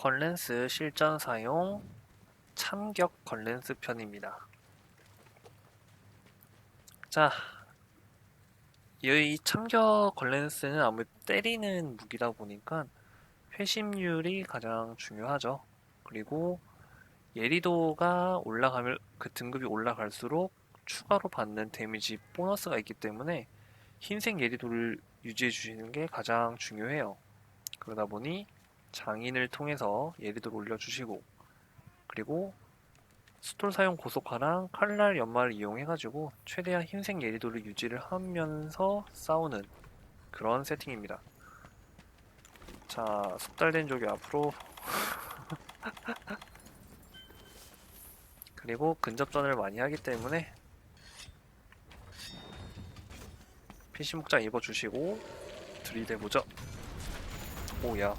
건렌스 실전 사용 참격 건렌스 편입니다. 자, 이 참격 건렌스는 아무래도 때리는 무기다 보니까 회심률이 가장 중요하죠. 그리고 예리도가 올라가면 그 등급이 올라갈수록 추가로 받는 데미지 보너스가 있기 때문에 흰색 예리도를 유지해 주시는 게 가장 중요해요. 그러다 보니 장인을 통해서 예리도를 올려주시고 그리고 스톨 사용 고속화랑 칼날 연마를 이용해가지고 최대한 흰색 예리도를 유지를 하면서 싸우는 그런 세팅입니다. 자, 숙달된 조기 앞으로 그리고 근접전을 많이 하기 때문에 피시 목장 입어주시고 들이대보죠. 오야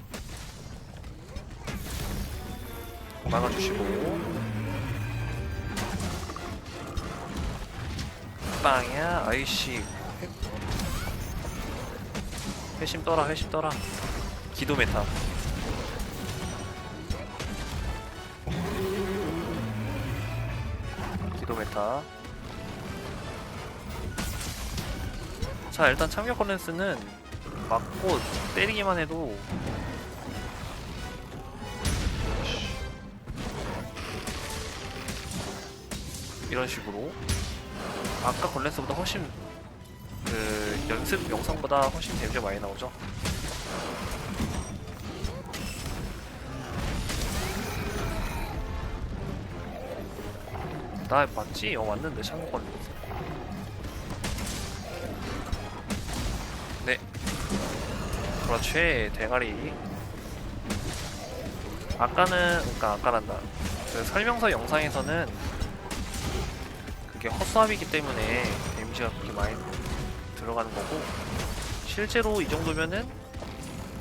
막아주시고. 빵야? 아이씨. 회심 떠라 회심 떠라. 기도 메타. 기도 메타. 자 일단 참격 컨렌스는 맞고 때리기만 해도 이런 식으로. 아까 건렌스보다 훨씬 그 연습 영상보다 훨씬 데미지가 많이 나오죠. 나 맞지? 어 맞는데. 참격 건렌스 네. 그렇지. 대가리. 아까는 그러니까 아까란다. 그 설명서 영상에서는 그게 헛수합이기 때문에 데미지가 그렇게 많이 들어가는 거고 실제로 이 정도면은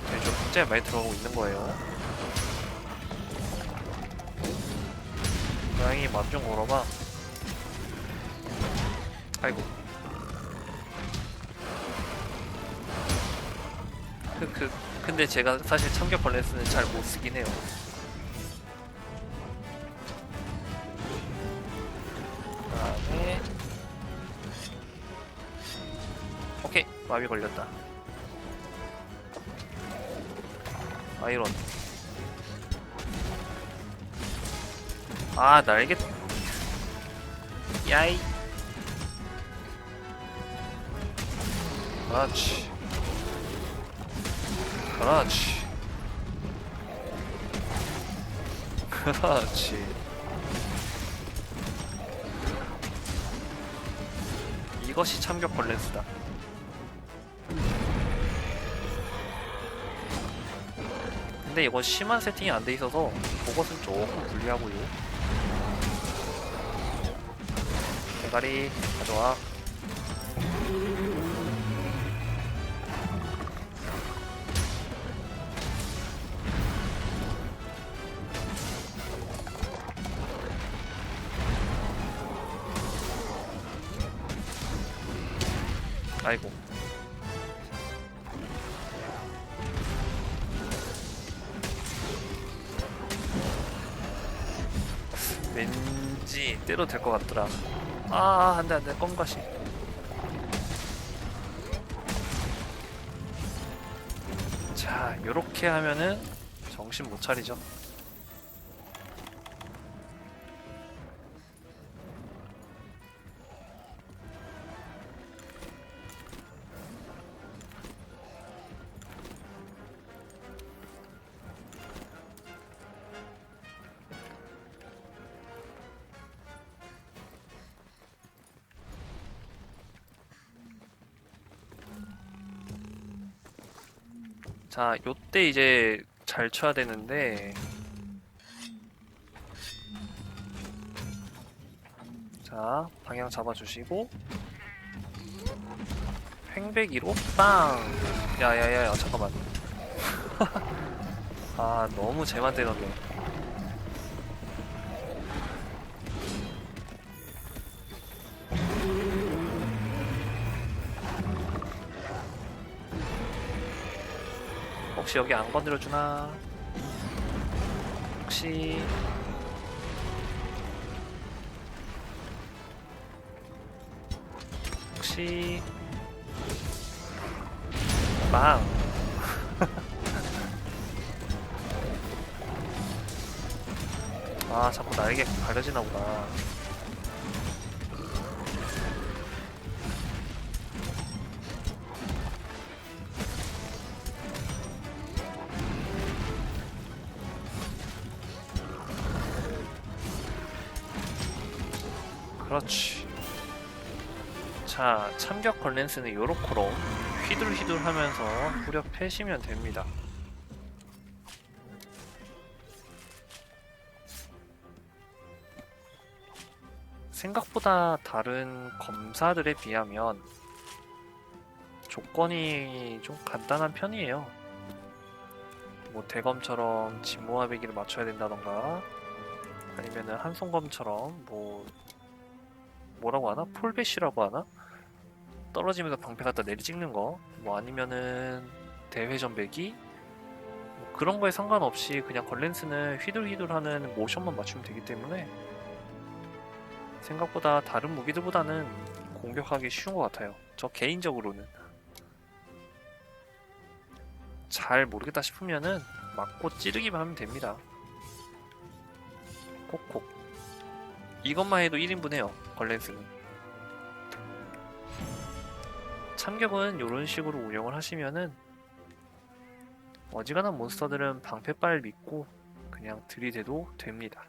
데미지가 굉장히 많이 들어가고 있는 거예요. 고양이 맛좀 걸어봐. 아이고. 그, 그, 근데 제가 사실 참격 벌레스는 잘 못 쓰긴 해요. 마비 걸렸다. 아이론. 아 날개. 야이. 그렇지. 그렇지. 그렇지. 이것이 참격 벌렌스다. 근데 이거 심한 세팅이 안 돼 있어서 그것은 조금 불리하고요. 대가리 가져와. 아이고. 왠지 때려도 될 것 같더라. 아, 안 돼, 안 돼. 껌가시. 자, 요렇게 하면은 정신 못 차리죠. 자, 요때 이제 잘 쳐야 되는데. 자, 방향 잡아주시고. 횡배기로 빵! 야야야야, 잠깐만. 아, 너무 제만 때렸네. 혹시 여기 안 건드려주나? 혹시? 혹시? 빵 아 자꾸 나에게 가려지나 보다 그렇지 자 참격 걸렌스는 요렇게로 휘둘휘둘 하면서 후려 패시면 됩니다 생각보다 다른 검사들에 비하면 조건이 좀 간단한 편이에요. 뭐 대검처럼 진모화배기를 맞춰야 된다던가 아니면은 한송검처럼 뭐 뭐라고 하나? 폴배시라고 하나? 떨어지면서 방패 갖다 내리 찍는 거? 뭐 아니면은 대회 전 배기 뭐 그런 거에 상관없이 그냥 걸렌스는 휘둘휘둘하는 모션만 맞추면 되기 때문에 생각보다 다른 무기들보다는 공격하기 쉬운 것 같아요. 저 개인적으로는. 잘 모르겠다 싶으면은 맞고 찌르기만 하면 됩니다. 콕콕 이것만 해도 1인분 해요. 걸렌스는 참격은 이런 식으로 운영을 하시면은 어지간한 몬스터들은 방패빨 믿고 그냥 들이대도 됩니다.